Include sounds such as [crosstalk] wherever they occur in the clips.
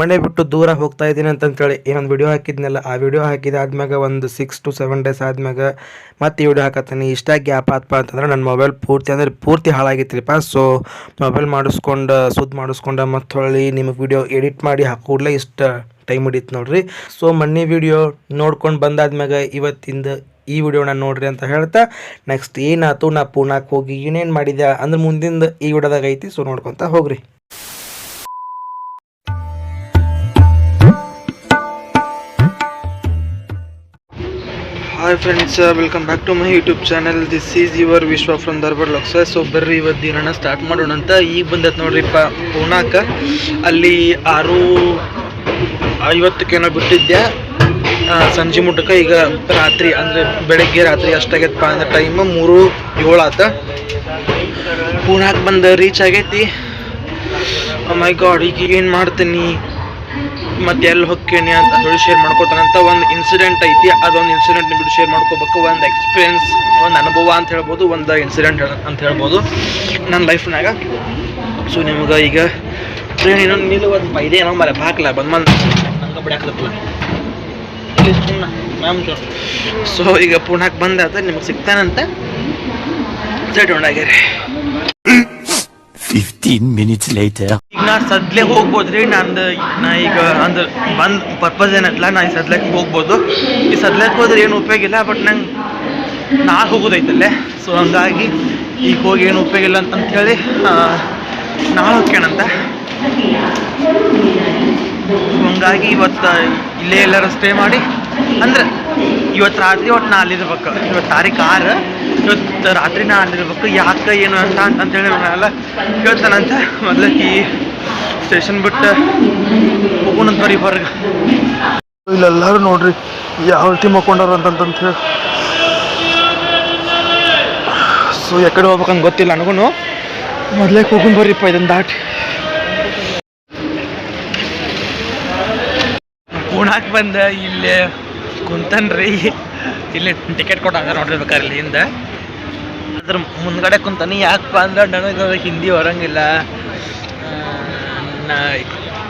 ಮನೆ ಬಿಟ್ಟು ದೂರ ಹೋಗ್ತಾ ಇದ್ದೀನಿ ಅಂತಂತೇಳಿ ಏನೊಂದು ವಿಡಿಯೋ ಹಾಕಿದ್ನಲ್ಲ, ಆ ವಿಡಿಯೋ ಹಾಕಿದ ಆದ್ಮ್ಯಾಗ ಒಂದು ಸಿಕ್ಸ್ ಟು ಸೆವೆನ್ ಡೇಸ್ ಆದ್ಮ್ಯಾಗ ಮತ್ತೆ ವಿಡಿಯೋ ಹಾಕತ್ತೀನಿ. ಇಷ್ಟ ಗ್ಯಾಪ್ ಆತ್ಪ ಅಂತಂದ್ರೆ ನನ್ನ ಮೊಬೈಲ್ ಪೂರ್ತಿ ಅಂದ್ರೆ ಪೂರ್ತಿ ಹಾಳಾಗಿತ್ರಿಪ್ಪ ಸೊ ಮೊಬೈಲ್ ಮಾಡಿಸ್ಕೊಂಡು ಸುದ್ ಮಾಡಿಸ್ಕೊಂಡು ಮತ್ತೆ ಹೊಳ್ಳಿ ನಿಮಗೆ ವಿಡಿಯೋ ಎಡಿಟ್ ಮಾಡಿ ಹಾಕೋಡ್ಲೆ ಇಷ್ಟ ಟೈಮ್ ಹಿಡಿತು ನೋಡ್ರಿ. ಸೊ ಮೊನ್ನೆ ವಿಡಿಯೋ ನೋಡ್ಕೊಂಡು ಬಂದಾದ್ಮ್ಯಾಗ ಇವತ್ತಿಂದ ಈ ವಿಡಿಯೋನ ನೋಡ್ರಿ ಅಂತ ಹೇಳ್ತಾ ನೆಕ್ಸ್ಟ್ ಏನಾಯ್ತು ನಾ ಪೂನಾಕ್ ಹೋಗಿ ಏನೇನು ಮಾಡಿದ್ಯಾ ಅಂದ್ರೆ ಮುಂದಿಂದ ಈ ವಿಡಿಯೋದಾಗ ಐತಿ ಸೊ ನೋಡ್ಕೊತ ಹೋಗ್ರಿ. Hi friends welcome back to my YouTube channel this is your Vishwa from Darbar ಲಕ್ಸ so ಬರ್ರಿ ಇವತ್ತು ದಿನನ ಸ್ಟಾರ್ಟ್ ಮಾಡೋಣ ಅಂತ. ಈಗ ಬಂದೈತೆ ನೋಡ್ರಿಪ್ಪ ಪೂನಾಕ ಅಲ್ಲಿ ಆರು ಐವತ್ತಕ್ಕೇನೋ ಬಿಟ್ಟಿದ್ದೆ ಸಂಜೆ ಮುಟ್ಟಕ ಈಗ ರಾತ್ರಿ, ಅಂದರೆ ಬೆಳಗ್ಗೆ ರಾತ್ರಿ ಅಷ್ಟಾಗೈತಪ್ಪ ಅಂದ್ರೆ ಟೈಮ್ ಮೂರು ಏಳು ಆತ. ಪೂನಾಕ್ ಬಂದು ರೀಚ್ ಆಗೈತಿ. ಮೈ ಗಾಡ್ ಈಗ ಏನು ಮಾಡ್ತೀನಿ? ಮತ್ತೆ ಎಲ್ಲಿ ಹೊಕ್ಕೇನಿ ಅಂತ ಹೇಳಿ ಶೇರ್ ಮಾಡ್ಕೋತಾನಂತ ಒಂದು ಇನ್ಸಿಡೆಂಟ್ ಐತಿ. ಅದೊಂದು ಇನ್ಸಿಡೆಂಟ್ ನಿಮ್ಗೆ ಶೇರ್ ಮಾಡ್ಕೋಬೇಕು. ಒಂದು ಎಕ್ಸ್ಪೀರಿಯನ್ಸ್ ಒಂದು ಅನುಭವ ಅಂತ ಹೇಳ್ಬೋದು, ಒಂದು ಇನ್ಸಿಡೆಂಟ್ ಅಂತ ಹೇಳ್ಬೋದು ನನ್ನ ಲೈಫ್ನಾಗ ಸೊ ನಿಮ್ಗೆ ಈಗ ಟ್ರೈನ್ ಇನ್ನೊಂದು ಒಂದು ಇದೆ ಏನೋ ಮರ ಹಾಕಲ್ಲ ಬಂದ್ ಬಂದು ನಂಗೆ ಬಿಡಾಕತ್ತಲ್ಲ ಮ್ಯಾಮ್ ಸೊ ಈಗ ಪುಣಾಕ್ ಬಂದಾದ ನಿಮ್ಗೆ ಸಿಗ್ತಾನಂತ ಸೆಟ್ ಆಗ್ಯಾರಿ 15 ಮಿನಿಟ್ಸ್ ಲೇಟರ್ ಈಗ ನಾ ಸದ್ಲೆ ಹೋಗ್ಬೋದ್ರಿ? ನಂದು ನಾ ಈಗ ಅಂದ್ರೆ ಬಂದ್ ಪರ್ಪಸ್ ಏನಲ್ಲ ನಾ ಈ ಸದ್ಲಕ್ಕೆ ಹೋಗ್ಬೋದು. ಈ ಸದ್ಲಕ್ಕೆ ಹೋದ್ರೆ ಏನು ಉಪಯೋಗ ಇಲ್ಲ ಬಟ್ ನಂಗೆ ನಾಳೆ ಹೋಗೋದೈತಲ್ಲೇ. ಸೊ ಹಂಗಾಗಿ ಈಗ ಹೋಗಿ ಏನು ಉಪಯೋಗ ಇಲ್ಲ ಅಂತಂತ ಹೇಳಿ ನಾಳೆ ಹೋಗ್ಕೇಣಂತ ಹಂಗಾಗಿ ಇವತ್ತು ಇಲ್ಲೇ ಎಲ್ಲರೂ ಸ್ಟೇ ಮಾಡಿ. ಅಂದ್ರೆ ಇವತ್ತು ರಾತ್ರಿ ಒಟ್ಟು ನಾ ಅಲ್ಲಿರ್ಬೇಕು. ಇವತ್ತು ತಾರೀಕು ಆರು. ಇವತ್ತು ರಾತ್ರಿ ನಾ ಅಲ್ಲಿರ್ಬೇಕು. ಯಾಕೆ ಏನು ಅಂತ ಅಂತೇಳಿ ನಾನೆಲ್ಲ ಕೇಳ್ತಾನಂತ ಮೊದ್ಲಕ್ಕೆ ಈ ಸ್ಟೇಷನ್ ಬಿಟ್ಟು ಹೋಗೋಣಂತ ಬರೀ ಹೊರಗೆ. ಇಲ್ಲೆಲ್ಲರೂ ನೋಡ್ರಿ ಯಾವ ಟೀಮ್ ಹಾಕೊಂಡಾರ ಅಂತಂತ ಹೇಳಿ. ಸೊ ಎಕಡೆ ಹೋಗ್ಬೇಕಂತ ಗೊತ್ತಿಲ್ಲ ನನಗೂ ಮೊದಲೇ ಹೋಗೋಣ ಬರ್ರಿಪ್ಪ ಇದನ್ನು ದಾಟಿ. ಪೂಣಾಕ್ ಬಂದ ಇಲ್ಲೇ ಕುಂತನ್ರಿ. ಇಲ್ಲಿ ಟಿಕೆಟ್ ಕೊಟ್ಟಾಗ ನೋಡ್ರಿ ಬೇಕಾದ್ರೆ ಇಲ್ಲಿಂದ ಅದ್ರ ಮುಂದ್ಗಡೆ ಕುಂತಾನೆ, ಯಾಕಪ್ಪ ಅಂದ್ರೆ ನನಗೆ ಹಿಂದಿ ಬರಂಗಿಲ್ಲ. ನಾ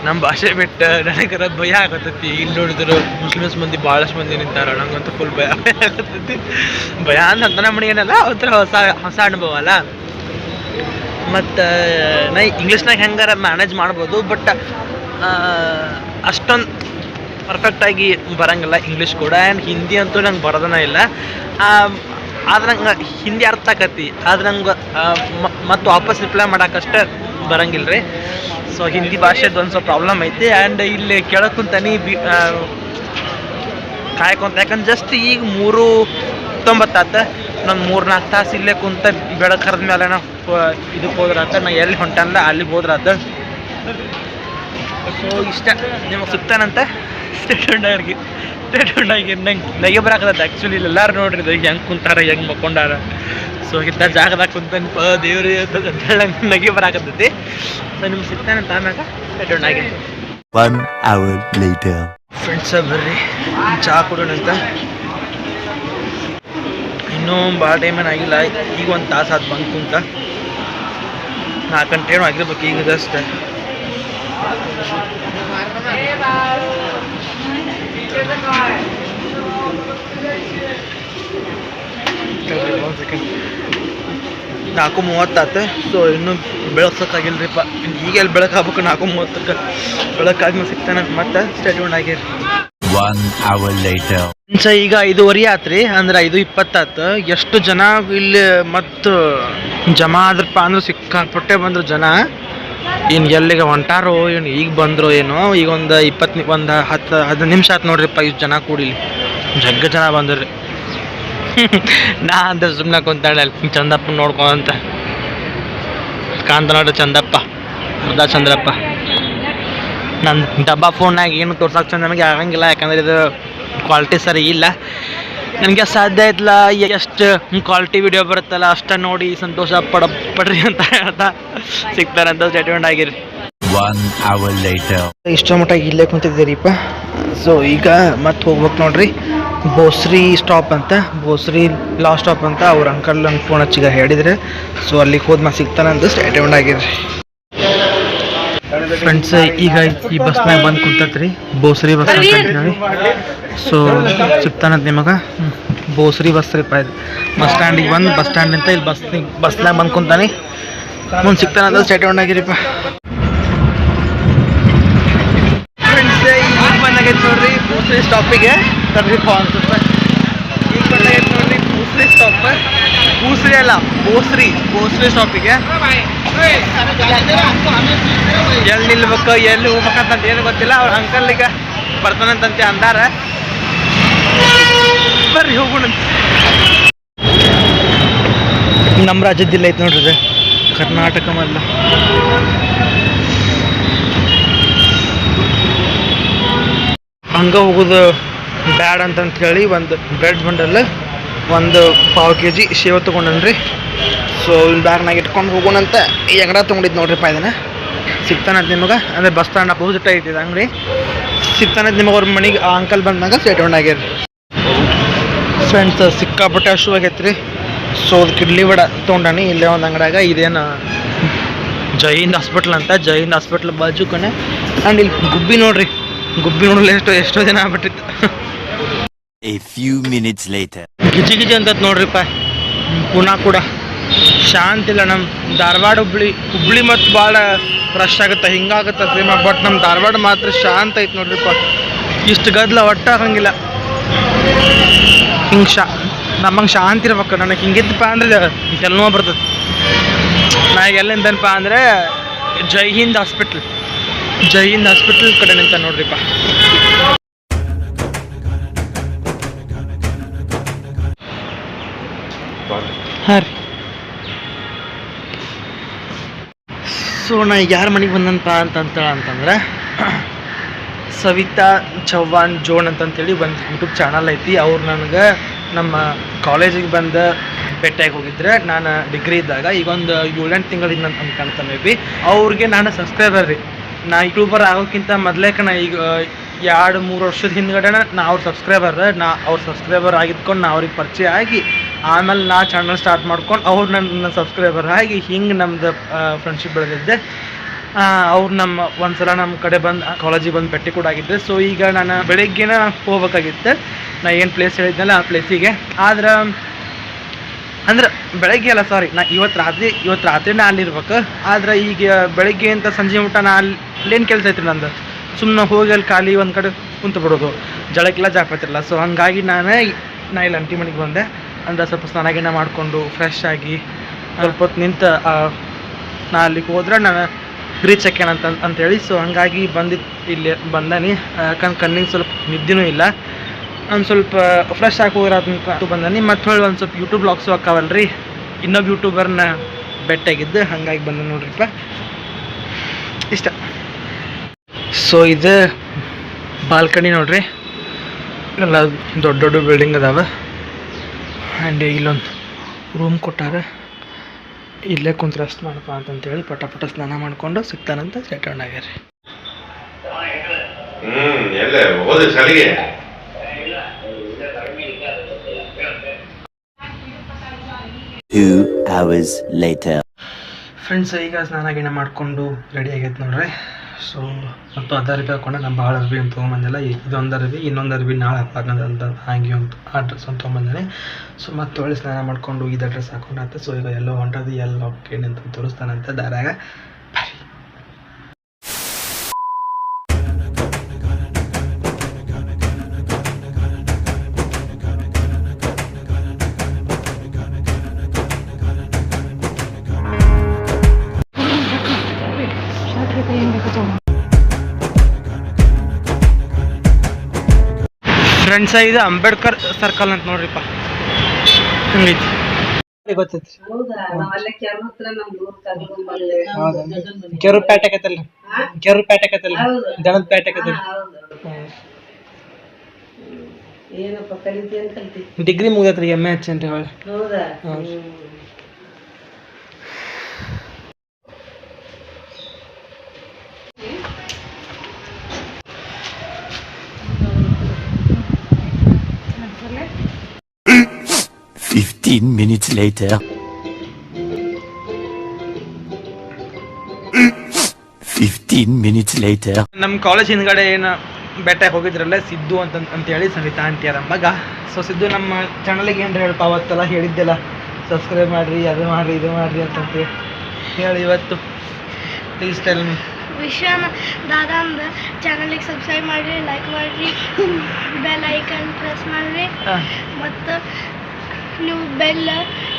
ನಮ್ಮ ಭಾಷೆ ಬಿಟ್ಟು ನನಗರ ಭಯ ಆಗತ್ತೈತಿ. ಇಲ್ಲಿ ನೋಡಿದ್ರು ಮುಸ್ಲಿಮ್ಸ್ ಮಂದಿ ಭಾಳಷ್ಟು ಮಂದಿ ನಿಂತಾರ. ನಂಗಂತೂ ಫುಲ್ ಭಯ ಆಗತ್ತೈತಿ. ಭಯ ಅಂತ ನಮ್ಮ ಏನಲ್ಲ ಹೊಸ ಹೊಸ ಅನುಭವ ಅಲ್ಲ. ಮತ್ತು, ನಾ ಇಂಗ್ಲೀಷ್ನಾಗ ಹೆಂಗಾರ ಮ್ಯಾನೇಜ್ ಮಾಡ್ಬೋದು ಬಟ್ ಅಷ್ಟೊಂದು ಪರ್ಫೆಕ್ಟಾಗಿ ಬರೋಂಗಿಲ್ಲ ಇಂಗ್ಲೀಷ್ ಕೂಡ ಆ್ಯಂಡ್ ಹಿಂದಿ ಅಂತೂ ನಂಗೆ ಬರೋದನ ಇಲ್ಲ. ಆದ್ರೆ ನಂಗೆ ಹಿಂದಿ ಅರ್ಥ ಆಕತಿ ಆದ್ರೆ ನಂಗೆ ಮತ್ತು ವಾಪಸ್ ರಿಪ್ಲೈ ಮಾಡೋಕ್ಕಷ್ಟೇ ಬರಂಗಿಲ್ಲ ರೀ. ಸೊ ಹಿಂದಿ ಭಾಷೆದು ಒಂದು ಸ್ವಲ್ಪ ಪ್ರಾಬ್ಲಮ್ ಐತಿ ಆ್ಯಂಡ್ ಇಲ್ಲಿ ಕೇಳೋಕ್ಕಂತಾನೆ ಬಿ ಕಾಯ್ಕೊಂತ. ಯಾಕಂದ್ರೆ ಜಸ್ಟ್ ಈಗ ಮೂರು ಹತ್ತೊಂಬತ್ತಾತ. ನಾನು ಮೂರು ನಾಲ್ಕು ತಾಸು ಇಲ್ಲೇ ಕುಂತ ಬೆಳಗ್ಗೆ ಕರೆದ ಮೇಲೆ ನಾ ಇದಕ್ಕೆ ಹೋದ್ರಾತ, ನಾ ಎಲ್ಲಿ ಹೊಂಟಲ್ಲ ಅಲ್ಲಿಗೆ ಹೋದ್ರಾತ. ಸೊ ಇಷ್ಟ. ನಿಮಗೆ ಸಿಗ್ತಾನಂತ? ನಂಗೆ ನಗೆ ಬರಾಕತ್ತ ಆ್ಯಕ್ಚುಲಿ ಎಲ್ಲಾರು ನೋಡ್ರಿ ಹೆಂಗೆ ಕುಂತಾರ ಹೆಂಗೆ ಮಕ್ಕೊಂಡಾರ. ಸೊ ಇಂಥ ಜಾಗದಾಗ ಕುಂತನ್ ಪ ದೇವ್ರಿ ಅಂತ ನಂಗೆ ಬರಾಕತ್ತೈತಿ ಸೊ ನಿಮ್ಗೆ ಸಿಗ್ತಾನೆ ತಾನಾಗ ಆಗಿ One hour later. ಫ್ರೆಂಡ್ಸ ಬರ್ರಿ ಚಹಾ ಕೊಡೋಣಂತ ಇನ್ನೂ ಭಾಳ ಟೈಮ್ ಏನಾಗಿಲ್ಲ ಈಗ ಒಂದು ತಾಸು ಆತು ಬಂದು ಕುಂತ ನಾಲ್ಕು ಗಂಟೆ ಏನೋ ಆಗಿರ್ಬೇಕು ಈಗ ಜಸ್ಟ್ ನಾಲ್ಕು ಮೂವತ್ತಾತ ಸೊ ಇನ್ನೂ ಬೆಳಗ್ಸೋಕ್ಕಾಗಿಲ್ರಿಪ್ಪ ಈಗ ಎಲ್ಲಿ ಬೆಳಕಾಗ್ಬೇಕು ನಾಲ್ಕು ಮೂವತ್ತಕ್ಕೆ? ಬೆಳಕಾದ್ಮೇಲೆ ಸಿಗ್ತಾನೆ. ಮತ್ತೆ ಸ್ಟೇಟ್ಮೆಂಟ್ ಆಗಿರಿ ಈಗ ಐದುವರೆ ಆತ್ರಿ. ಅಂದ್ರೆ ಐದು ಇಪ್ಪತ್ತಾತ. ಎಷ್ಟು ಜನ ಇಲ್ಲಿ ಮತ್ತು ಜಮಾ ಆದ್ರಪ್ಪ ಅಂದ್ರೆ ಸಿಕ್ಕಾಪಟ್ಟೆ ಬಂದ್ರು ಜನ. ಇನ್ ಎಲ್ಲಿಗೆ ಹೊಂಟಾರೋ ಏನು ಈಗ ಬಂದ್ರು ಏನೋ. ಈಗ ಒಂದು ಇಪ್ಪತ್ತು ಒಂದು ಹತ್ತು ಹದಿನೈದು ನಿಮಿಷ ಆಯ್ತು ನೋಡ್ರಿಪ್ಪ ಇಷ್ಟು ಜನ ಕೂಡಿಲಿ. ಜಗ್ಗ ಜನ ಬಂದ್ರಿ. [laughs] ನಾ ಅಂತ ಸುಮ್ಮನೆ ಕುಂತಾಳೆ ಅಲ್ಲಿ ಚಂದಪ್ಪ ನೋಡ್ಕೊಂತ ಕಾಂತ ನೋಡ ಚಂದಪ್ಪ ಅರ್ಧ ಚಂದ್ರಪ್ಪ. ನನ್ನ ಡಬ್ಬಾ ಫೋನ್ನಾಗ ಏನು ತೋರ್ಸಕ್ಕೆ ಚಂದ ನಮಗೆ ಆಗಂಗಿಲ್ಲ ಯಾಕಂದ್ರೆ ಇದು ಕ್ವಾಲಿಟಿ ಸರಿ ಇಲ್ಲ. ನನಗೆ ಸಾಧ್ಯ ಆಯ್ತಲ್ಲ ಎಷ್ಟು ಕ್ವಾಲಿಟಿ ವಿಡಿಯೋ ಬರುತ್ತಲ್ಲ ಅಷ್ಟ ನೋಡಿ ಸಂತೋಷ ಪಡ ಪಡ್ರಿ ಅಂತ ಹೇಳ್ತಾ ಸಿಗ್ತಾರಂತ ಸ್ಟೇಟ್ಮೆಂಟ್ ಆಗಿರಿ. One hour later. ಇಷ್ಟ ಮಟ್ಟ ಇಲ್ಲೇ ಕುಂತಿದ್ದೀರಿಪ್ಪ. ಸೊ ಈಗ ಮತ್ತೆ ಹೋಗ್ಬೇಕು ನೋಡ್ರಿ. ಬೋಸ್ರಿ ಸ್ಟಾಪ್ ಅಂತ ಬೋಸ್ರಿ ಲಾಸ್ಟ್ ಸ್ಟಾಪ್ ಅಂತ ಅವ್ರ ಅಂಕಲ್ ನಂಗೆ ಫೋನ್ ಹಚ್ಚಿಗ ಹೇಳಿದ್ರೆ. ಸೊ ಅಲ್ಲಿಗೆ ಹೋದ್ಮ ಅಂತ ಸ್ಟೇಟ್ಮೆಂಟ್ ಆಗಿದ್ರಿ ಫ್ರೆಂಡ್ಸ್ ಈಗ ಈ ಬಸ್ನಾಗ ಬಂದು ಕುಂತತ್ರಿ. ಬೋಸ್ರಿ ಬಸ್ ಅಂತ ಹೇಳಿ ಸೊ ಸಿಗ್ತಾನಂತ ನಿಮಗೆ. ಬೋಸ್ರಿ ಬಸ್ ರೀ ಇದು. ಬಸ್ ಸ್ಟ್ಯಾಂಡಿಗೆ ಬಂದು ಬಸ್ ಸ್ಟ್ಯಾಂಡ್ ಅಂತ ಇಲ್ಲಿ ಬಸ್ ಬಸ್ನಾಗ ಬಂದು ಕುಂತಾನೆ. ಮುಂದೆ ಸಿಗ್ತಾನಂತ ಸ್ಟೇಟ್ಮೆಂಟ್ ಆಗಿರಿಪ್ಪ ಫ್ರೆಂಡ್ಸ್ ಈಗ ಬಂದಾಗೈತೆ ನೋಡ್ರಿ ಬೋಸರಿ ಸ್ಟಾಪಿಗೆ ತರ್ರಿ ಫಾನ್ ಈಗ ಬಂದಾಗೈತೆ ನೋಡ್ರಿ ಬೂಸ್ರಿ ಸ್ಟಾಪ್ ಬೂಸ್ರಿ ಅಲ್ಲ ಬೋಸ್ರಿ ಬೋಸ್ರಿ ಸ್ಟಾಪಿಗೆ ಎಲ್ಲಿ ನಿಲ್ಬೇಕು ಎಲ್ಲಿ ಹೋಗ್ಬೇಕಂತ ಏನು ಗೊತ್ತಿಲ್ಲ. ಅವ್ರ ಅಂಕಲ್ ಈಗ ಬರ್ತಾನಂತಂತೆ ಅಂದಾರ. ಬರ್ರಿ ಹೋಗೋಣ. ನಮ್ಮ ರಾಜ್ಯದಿಲ್ಲ ಐತೆ ನೋಡ್ರಿ. ಕರ್ನಾಟಕ ಮಲ್ಲ ಹಂಗ ಹೋಗೋದು ಬ್ಯಾಡ್ ಅಂತಂತ ಹೇಳಿ ಒಂದು ಬ್ರೆಡ್ ಬಂಡಲ್, ಒಂದು ಪಾವು ಕೆ ಜಿ ಸೇವ್ ತೊಗೊಂಡನ್ರಿ. ಸೊ ಬ್ಯಾಗ್ನಾಗ ಇಟ್ಕೊಂಡು ಹೋಗೋಣಂತ ಈ ಅಂಗಡ ತೊಗೊಂಡಿದ್ದು ನೋಡ್ರಿಪ್ಪ ಇದನ್ನು. ಸಿಗ್ತಾನಂತ ನಿಮಗೆ? ಅಂದರೆ ಬಸ್ ಸ್ಟ್ಯಾಂಡ್ ಅಪೋಸಿಟ್ ಇದು ಅಂಗಡಿ. ಸಿಗ್ತಾನಂತ ನಿಮಗೆ ಅವ್ರ ಮನೆಗೆ, ಆ ಅಂಕಲ್ ಬಂದಾಗ ಸ್ಟೇಟ್ ಆಗ್ಯಾರ ಫ್ರೆಂಡ್ಸ್ ಸಿಕ್ಕಾಪಟ್ಟೆ ಹಶು ಆಗೈತೆ ರೀ ಸೊ ಅದು ಕಿಡ್ಲಿ ಬಡ ತೊಗೊಂಡಾನಿ, ಇಲ್ಲೇ ಒಂದು ಅಂಗಡ್ಯಾಗ. ಇದೇನು ಜೈ ಹಿಂದ್ ಹಾಸ್ಪಿಟ್ಲ್ ಅಂತ, ಜೈ ಹಿಂದ್ ಹಾಸ್ಪಿಟ್ಲ್ ಬಾಜು ಕಣೆ. ಆ್ಯಂಡ್ ಇಲ್ಲಿ ಗುಬ್ಬಿ ನೋಡ್ರಿ. ಗುಬ್ಬಿ ನೋಡಲು ಎಷ್ಟು, ಎಷ್ಟೋ ದಿನ ಆಗ್ಬಿಟ್ಟಿತ್ತು. A few minutes later. ಗಿಜಿ ಗಿಜಿ ಅಂತ ನೋಡ್ರಿಪ್ಪ. ಪುನಃ ಕೂಡ ಶಾಂತಿ ಇಲ್ಲ ನಮ್ಮ ಧಾರವಾಡ ಹುಬ್ಳಿ ಹುಬ್ಳಿ ಮತ್ತು ಭಾಳ ರಶ್ ಆಗುತ್ತೆ, ಹಿಂಗಾಗುತ್ತೆ ಸಿನಿಮಾ ಬಟ್ ನಮ್ಮ ಧಾರವಾಡ ಮಾತ್ರ ಶಾಂತ ಐತೆ ನೋಡ್ರಿಪ್ಪ. ಇಷ್ಟು ಗದ್ಲ ಒಟ್ಟ ಆಗಂಗಿಲ್ಲ. ಹಿಂಗೆ ಶಾ, ನಮ್ಮಂಗೆ ಶಾಂತಿ ಇರ್ಬೇಕು. ನನಗೆ ಹಿಂಗಿತ್ತಪ್ಪ ಅಂದ್ರೆ ತಲೆನೋವು ಬರ್ತದೆ ನಾ ಎಲ್ಲಿಂದನಪ್ಪ ಅಂದರೆ ಜೈ ಹಿಂದ್ ಹಾಸ್ಪಿಟ್ಲ್ ಜೈ ಹಿಂದ್ ಹಾಸ್ಪಿಟ್ಲ್ ಕಡೆ ನಿಂತ ನೋಡ್ರಿಪ್ಪ. ಹಾಂ ರೀ. ಸೊ ನಾ ಈಗ ಯಾರ ಮನೆಗೆ ಬಂದನಪ್ಪ ಅಂತಂತ ಅಂತಂದ್ರೆ, ಸವಿತಾ ಚವ್ಹಾಣ್ ಜೋಣ್ ಅಂತಂತೇಳಿ ಒಂದು ಯೂಟ್ಯೂಬ್ ಚಾನಲ್ ಐತಿ. ಅವ್ರು ನನಗೆ ನಮ್ಮ ಕಾಲೇಜಿಗೆ ಬಂದು ಭೇಟಿಯಾಗಿ ಹೋಗಿದ್ರೆ. ನಾನು ಡಿಗ್ರಿ ಇದ್ದಾಗ ಈಗ ಒಂದು ಏಳೆಂಟು ತಿಂಗಳಿಂದ ಅಂತ ಮೇ ಬಿ. ಅವ್ರಿಗೆ ನಾನು ಸಬ್ಸ್ಕ್ರೈಬರ್ ರೀ. ನಾ ಯೂಟ್ಯೂಬರ್ ಆಗೋಕ್ಕಿಂತ ಮೊದಲೇಕ ನಾ ಈಗ, ಎರಡು ಮೂರು ವರ್ಷದ ಹಿಂದ್ಗಡೆ ನಾ ಅವ್ರ ಸಬ್ಸ್ಕ್ರೈಬರ್ ನಾ ಅವ್ರ ಸಬ್ಸ್ಕ್ರೈಬರ್ ಆಗಿದ್ಕೊಂಡು ನಾ ಅವ್ರಿಗೆ ಪರಿಚಯ ಆಗಿ ಆಮೇಲೆ ನಾ ಚಾನಲ್ ಸ್ಟಾರ್ಟ್ ಮಾಡ್ಕೊಂಡು ಅವ್ರು ನನ್ನ ಸಬ್ಸ್ಕ್ರೈಬರ್ ಆಗಿ ಹಿಂಗೆ ನಮ್ದು ಫ್ರೆಂಡ್ಶಿಪ್ ಬೆಳೆದಿದ್ದೆ. ಅವ್ರು ನಮ್ಮ ಒಂದ್ಸಲ ನಮ್ಮ ಕಡೆ ಬಂದು ಕಾಲೇಜಿಗೆ ಬಂದು ಭೇಟಿ ಕೂಡ ಆಗಿದ್ದೆ. ಸೊ ಈಗ ನಾನು ಬೆಳಿಗ್ಗೆನ ಹೋಗ್ಬೇಕಾಗಿತ್ತು. ನಾ ಏನು ಪ್ಲೇಸ್ ಹೇಳಿದ್ನಲ್ಲ ಆ ಪ್ಲೇಸಿಗೆ ಆದ್ರೆ, ಅಂದ್ರೆ ಬೆಳಗ್ಗೆ ಅಲ್ಲ ಸಾರಿ ನಾ ಇವತ್ತು ರಾತ್ರಿ ಇವತ್ತು ರಾತ್ರಿನೇ ಅಲ್ಲಿರ್ಬೇಕು. ಆದ್ರೆ ಈಗ ಬೆಳಗ್ಗೆ ಅಂತ ಸಂಜೆ ಊಟ ನಾ ಅಲ್ಲಿ ಅಲ್ಲೇನು ಕೆಲಸ ಐತ್ರಿ ನಂದು? ಸುಮ್ಮನೆ ಹೋಗಿ ಅಲ್ಲಿ ಖಾಲಿ ಒಂದು ಕಡೆ ಕುಂತು ಬಿಡೋದು ಜಳಕ್ಕೆಲ್ಲ ಜಾಪತ್ತಿರಲ್ಲ ಸೊ ಹಂಗಾಗಿ ನಾನು ನಾ ಇಲ್ಲಿ ಅಂಟಿ ಮನೆಗೆ ಬಂದೆ. ಅಂದ್ರೆ ಸ್ವಲ್ಪ ಸ್ನಾನ ಗಿನ ಮಾಡಿಕೊಂಡು ಫ್ರೆಶ್ ಆಗಿ ಸ್ವಲ್ಪ ಹೊತ್ತು ನಿಂತ ನಾ ಅಲ್ಲಿಗೆ ಹೋದ್ರೆ ನಾನು ರೀಚ್ ಆಕ್ಯಾನ ಅಂತ ಅಂತೇಳಿ. ಸೊ ಹಂಗಾಗಿ ಬಂದಿ ಇಲ್ಲಿ ಬಂದಾನಿ. ಯಾಕಂದ್ರೆ ಕಣ್ಣಿಗೆ ಸ್ವಲ್ಪ ನಿದ್ದೆನೂ ಇಲ್ಲ. ಒಂದು ಸ್ವಲ್ಪ ಫ್ರೆಶ್ ಆಗಿ ಹೋಗಿರೋದಂತ ಬಂದಾನಿ. ಮತ್ತು ಹೇಳಿ ಒಂದು ಸ್ವಲ್ಪ ಯೂಟ್ಯೂಬ್ ಬ್ಲಾಗ್ಸು ಹಾಕಾವಲ್ರಿ. ಇನ್ನೊಬ್ಬ ಯೂಟ್ಯೂಬರ್ನ ಬೆಟ್ಟಾಗಿದ್ದು ಹಂಗಾಗಿ ಬಂದ ನೋಡ್ರಿಪ್ಪ. ಇಷ್ಟ. ಸೊ ಇದು ಬಾಲ್ಕನಿ ನೋಡ್ರಿ. ಎಲ್ಲ ದೊಡ್ಡ ದೊಡ್ಡ ಬಿಲ್ಡಿಂಗ್ ಅದಾವ. ಆ್ಯಂಡ್ ಇಲ್ಲೊಂದು ರೂಮ್ ಕೊಟ್ಟಾರ ಇಲ್ಲೇ ಕುಂತು ರೆಸ್ಟ್ ಮಾಡಪ್ಪ ಅಂತಂತೇಳಿ ಪಟ ಪಟ ಸ್ನಾನ ಮಾಡಿಕೊಂಡು ಸಿಗ್ತಾನಂತ ಸೆಟ್ ಆಗ್ಯಾರ. ಫ್ರೆಂಡ್ಸ್ ಈಗ ಸ್ನಾನ ಗಿನ ಮಾಡಿಕೊಂಡು ರೆಡಿ ಆಗೈತೆ ನೋಡ್ರಿ. ಸೊ ಮತ್ತು ಅದ ಅರ್ಬಿ ಹಾಕೊಂಡೆ ನಾನು ಭಾಳ ಅರ್ಬಿ ಅಂತ ತೊಗೊಂಬಂದಿಲ್ಲ ಇದೊಂದು ಅರ್ಬಿ, ಇನ್ನೊಂದು ಅರ್ಬಿ ನಾಳೆ ಹಾಕಂತ ಹಾಗೆ ಅಂತ ಆ ಡ್ರೆಸ್ ಅಂತ ತೊಗೊಂಬಂದಿನಿ. ಸೊ ಮತ್ತು ಒಳ್ಳೆ ಸ್ನಾನ ಮಾಡ್ಕೊಂಡು ಇದ ಡ್ರೆಸ್ ಹಾಕೊಂಡಾತ. ಸೊ ಈಗ ಎಲ್ಲೋ ಹೊಂಟದು ಎಲ್ಲ ಓಕೆ ಅಂತ ತೋರಿಸ್ತಾನಂತ ದಾರಾಗ ಫ್ರೆಂಡ್ಸ ಇದು ಅಂಬೇಡ್ಕರ್ ಸರ್ಕಲ್ ಅಂತ ನೋಡ್ರಿಪ್ಪ. ಹಂಗೈತಿ. ಗೊತ್ತೈತಿ. ಕೆರು ಪ್ಯಾಟ್ ಆಕತ್ತಲ್ಲ ಕೆರು ಪ್ಯಾಟ್ ಆಕತ್ತಲ್ಲ ದಳದ ಪ್ಯಾಟ್ ಡಿಗ್ರಿ ಮುಗಿದತ್ರಿ ಎಂ ಎ ಹಚ್ಚನ್ರಿ ಅವಳು 15 minutes later. 15 minutes later. ನಮ್ಮ ಕಾಲೇಜ್ ಹಿಂದ್ಗಡೆ ಏನ ಬೆಟ್ಟಕ್ಕೆ ಹೋಗಿದ್ರಲ್ಲ ಸಿದ್ದು ಅಂತ ಅಂತೇಳಿ ಸವಿತಾ ಅಂತಿಯಾರ ಮಗ. ಸೊ ಸಿದ್ದು ನಮ್ಮ ಚಾನಲಿಗೆ ಏನು ಹೇಳ್ಪ ಅವತ್ತೆಲ್ಲ ಹೇಳಿದ್ದೆಲ್ಲ ಸಬ್ಸ್ಕ್ರೈಬ್ ಮಾಡಿರಿ ಅದು ಮಾಡಿರಿ ಇದು ಮಾಡಿರಿ ಅಂತ ಹೇಳಿ. ಇವತ್ತು. ಪ್ಲೀಸ್ ಟೆಲ್ ಮಿ ವಿಶ್ವನ ದಾದಾ ಅಂದ ಚಾನಲಿಗೆ ಸಬ್ಸ್ಕ್ರೈಬ್ ಮಾಡಿರಿ ಲೈಕ್ ಮಾಡಿರಿ ಬೆಲ್ ಐಕನ್ ಪ್ರೆಸ್ ಮಾಡಿರಿ. ಮತ್ತು ನೀವು ಬೆಲ್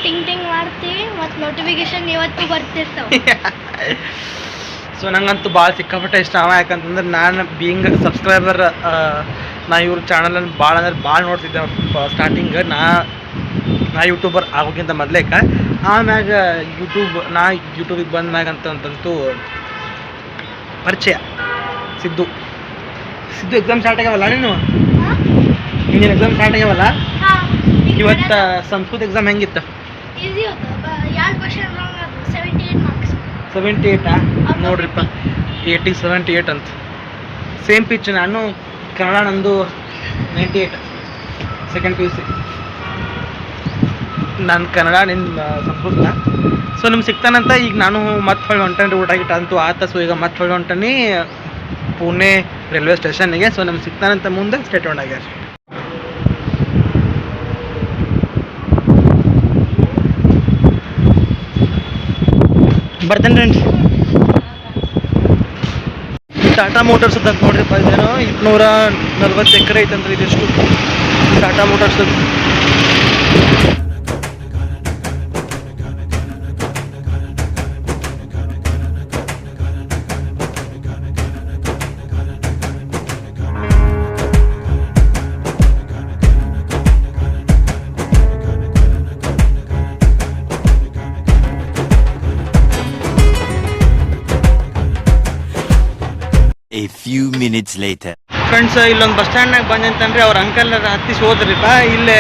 ಟಿಂಗ್ ಟಿಂಗ್ ಮಾಡ್ತೀವಿ ಮತ್ತು ನೋಟಿಫಿಕೇಶನ್ ಇವತ್ತು ಬರ್ತಿರ್ತಾವೆ. ಸೊ [laughs] ನಂಗಂತೂ ಭಾಳ ಸಿಕ್ಕಾಪಟ್ಟೆ ಇಷ್ಟ. ಅವ ಯಾಕಂತಂದ್ರೆ ನಾನು ಬೀಯಿಂಗ್ ಸಬ್ಸ್ಕ್ರೈಬರ್ ನಾ ಇವ್ರ ಚಾನಲನ್ನು ಭಾಳ ಅಂದ್ರೆ ಭಾಳ ನೋಡ್ತಿದ್ದೆ ಸ್ಟಾರ್ಟಿಂಗ್ ನಾ ನಾ ಯೂಟ್ಯೂಬರ್ ಆಗೋಕ್ಕಿಂತ ಮೊದಲೇಕ ಆಮ್ಯಾಗ ಯೂಟ್ಯೂಬ್ ನಾ ಯೂಟ್ಯೂಬಿಗೆ ಬಂದ ಮ್ಯಾಗ ಅಂತಂತಂತೂ ಪರಿಚಯ. ಸಿದ್ದು. ಸಿದ್ದು ಎಕ್ಸಾಮ್ ಸ್ಟಾರ್ಟ್ ಆಗ್ಯಾವಲ್ಲ ನೀನು ಇಂಜಿನ್ ಎಕ್ಸಾಮ್ ಸ್ಟಾರ್ಟ್ ಆಗ್ಯಾವಲ್ಲ? ಇವತ್ತು ಸಂಸ್ಕೃತ ಎಕ್ಸಾಮ್ ಹೆಂಗಿತ್ತು? ಈಸಿ ಎರಡು question seventy eight marks seventy ಏಯ್ಟಾ ನೋಡ್ರಿಪ್ಪ. ಏಯ್ಟಿ ಸೆವೆಂಟಿ ಏಯ್ಟ್ ಅಂತ. ಸೇಮ್ ಪಿಚ್ ನಾನು ಕನ್ನಡ ನಂದು ninety eight second P U C ನಾನು ಕನ್ನಡ ನಿನ್ನ ಸಂಸ್ಕೃತ. ಸೊ ನಿಮ್ಗೆ ಸಿಗ್ತಾನಂತ ಈಗ ನಾನು ಮತ್ತೆ ಹೊಳ್ಳಿ ಹೊಂಟೇನಿ ಊಟ ಗಿಟ ಅಂತೂ ಆತ ಸೊ ಈಗ ಮತ್ತೆ ಹೊಳ್ಳಿ ಹೊಂಟನಿ ಪುಣೆ ರೈಲ್ವೆ ಸ್ಟೇಷನ್ಗೆ ಸೊ ನಮ್ಗೆ ಸಿಗ್ತಾನಂತ ಮುಂದೆ ಸ್ಟೇಟ್ ಆಗ್ಯಾರ ಬರ್ತೇನೆ ಫ್ರೆಂಡ್ಸ್ ಟಾಟಾ ಮೋಟರ್ಸ್ ಅಂತ ನೋಡ್ರಿಪ್ಪ ಇದೇನೋ ಇಟ್ನೂರ ನಲ್ವತ್ತು ಎಕರೆ ಐತಂದ್ರೆ ಇದಿಷ್ಟು. Tata Motors few minutes later. Friends ಇಲ್ಲೊಂದು ಬಸ್ ಸ್ಟ್ಯಾಂಡ್ನಾಗ ಬಂದಂತಂದ್ರೆ ಅವ್ರ ಅಂಕಲ್ ಹತ್ತಿಸಿ ಹೋದ್ರಿಪ್ಪ ಇಲ್ಲೇ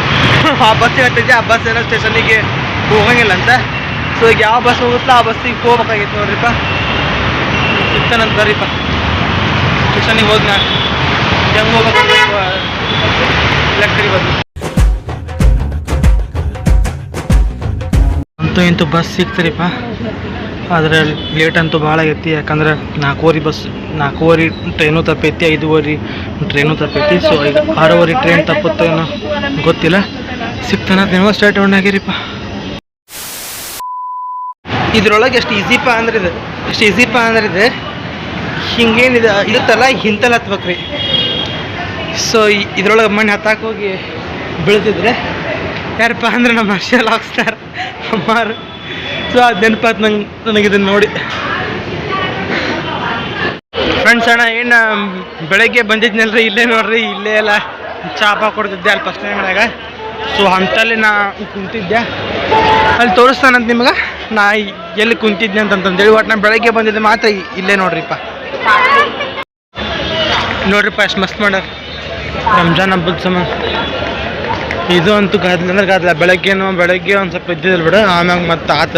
[laughs] ಆ ಬಸ್ ಹತ್ತಿದ್ದೆ, ಆ ಬಸ್ ಏನೋ ಸ್ಟೇಷನಿಗೆ ಹೋಗಂಗಿಲ್ಲ ಅಂತ. ಸೊ ಈಗ ಯಾವ ಬಸ್ ಹೋಗುತ್ತೋ ಆ ಬಸ್ಸಿಗೆ ಹೋಗ್ಬೇಕಾಗಿತ್ತು ನೋಡ್ರಿಪ್ಪ ಸಿಗ್ತಾನಂತ ಬರ್ರಿಪ್ಪ ಸ್ಟೇಷನಿಗೆ ಹೋದ್ ನಾನು ಹೆಂಗೆ ಹೋಗ್ಬೇಕು ಬಸ್ ಅಂತೂ ಇಂತೂ ಬಸ್ ಸಿಗ್ತರಿಪ್ಪ ಆದರೆ ಲೇಟ್ ಅಂತೂ ಭಾಳ ಆಗೈತಿ ಯಾಕಂದ್ರೆ ನಾಲ್ಕೂವರೆ ಬಸ್ ನಾಲ್ಕೂವರೆ ಟ್ರೈನು ತಪ್ಪೈತಿ ಐದುವರೆ ಟ್ರೈನು ತಪ್ಪೈತಿ. ಸೊ ಈಗ ಆರೂವರೆ ಟ್ರೈನ್ ತಪ್ಪುತ್ತೇನೋ ಗೊತ್ತಿಲ್ಲ. ಸಿಗ್ತಾನ ನೀವು ಸ್ಟಾರ್ಟ್ ಆಗಿರಿಪ್ಪ ಇದ್ರೊಳಗೆ ಎಷ್ಟು ಈಸಿಪ್ಪ ಅಂದ್ರೆ ಇದು, ಎಷ್ಟು ಈಸಿಪ್ಪ ಅಂದ್ರೆ ಇದು, ಹಿಂಗೇನಿದೆ ಇರುತ್ತಲ್ಲ ಹಿಂತಲ್ಲಿ ಹತ್ಬೇಕ್ರಿ ಸೊ ಇದ್ರೊಳಗೆ ಮಣ್ಣು ಹತ್ತಾಕ್ ಹೋಗಿ ಬೀಳ್ತಿದ್ರೆ ಯಾರಪ್ಪ ಅಂದ್ರೆ ನಮ್ಮ ಅಷ್ಟೆಲ್ಲ ಹಾಕ್ಸ್ತಾರ ಅಮ್ಮಾರು. ಸೊ ಆ ನೆನಪಾತ್ ನಂಗೆ ನನಗೆ ಇದನ್ನು ನೋಡಿ. ಫ್ರೆಂಡ್ಸ್ ಅಣ್ಣ, ಏನು ಬೆಳಗ್ಗೆ ಬಂದಿದ್ನಲ್ರಿ, ಇಲ್ಲೇ ನೋಡ್ರಿ, ಇಲ್ಲೇ ಎಲ್ಲ ಚಾಪ ಕೊಡ್ತಿದ್ದೆ ಅಲ್ಲಿ ಫಸ್ಟ್ ಟೈಮ್ನಾಗ ಸೊ ಅಂಥಲ್ಲಿ ನಾ ಕುಂತಿದ್ದೆ. ಅಲ್ಲಿ ತೋರಿಸ್ತಾನಂತ ನಿಮ್ಗೆ? ನಾ ಎಲ್ಲಿ ಕುಂತಿದ್ದೆ ಅಂತಂತಂದೇಳಿ ಒಟ್ಟು ನಾನು ಬೆಳಗ್ಗೆ ಬಂದಿದ್ದೆ ಮಾತ್ರ ಇಲ್ಲೇ ನೋಡ್ರಿಪ್ಪ. ನೋಡ್ರಿಪ್ಪ ಎಷ್ಟು ಮಸ್ತ್ ಮಾಡ್ಯಾರ. ರಂಜಾನ್ ಹಬ್ಬದ ಸಂಬಂಧ ಇದು ಅಂತೂ ಗದ್ಲ ಅಂದ್ರೆ ಗಾದ್ಲ ಬೆಳಗ್ಗೆನೂ ಬೆಳಗ್ಗೆ ಒಂದು ಸ್ವಲ್ಪ ಇದ್ದಿದ್ದಿಲ್ಲ ಬಿಡು. ಆಮ್ಯಾಗ ಮತ್ತೆ ಆತ.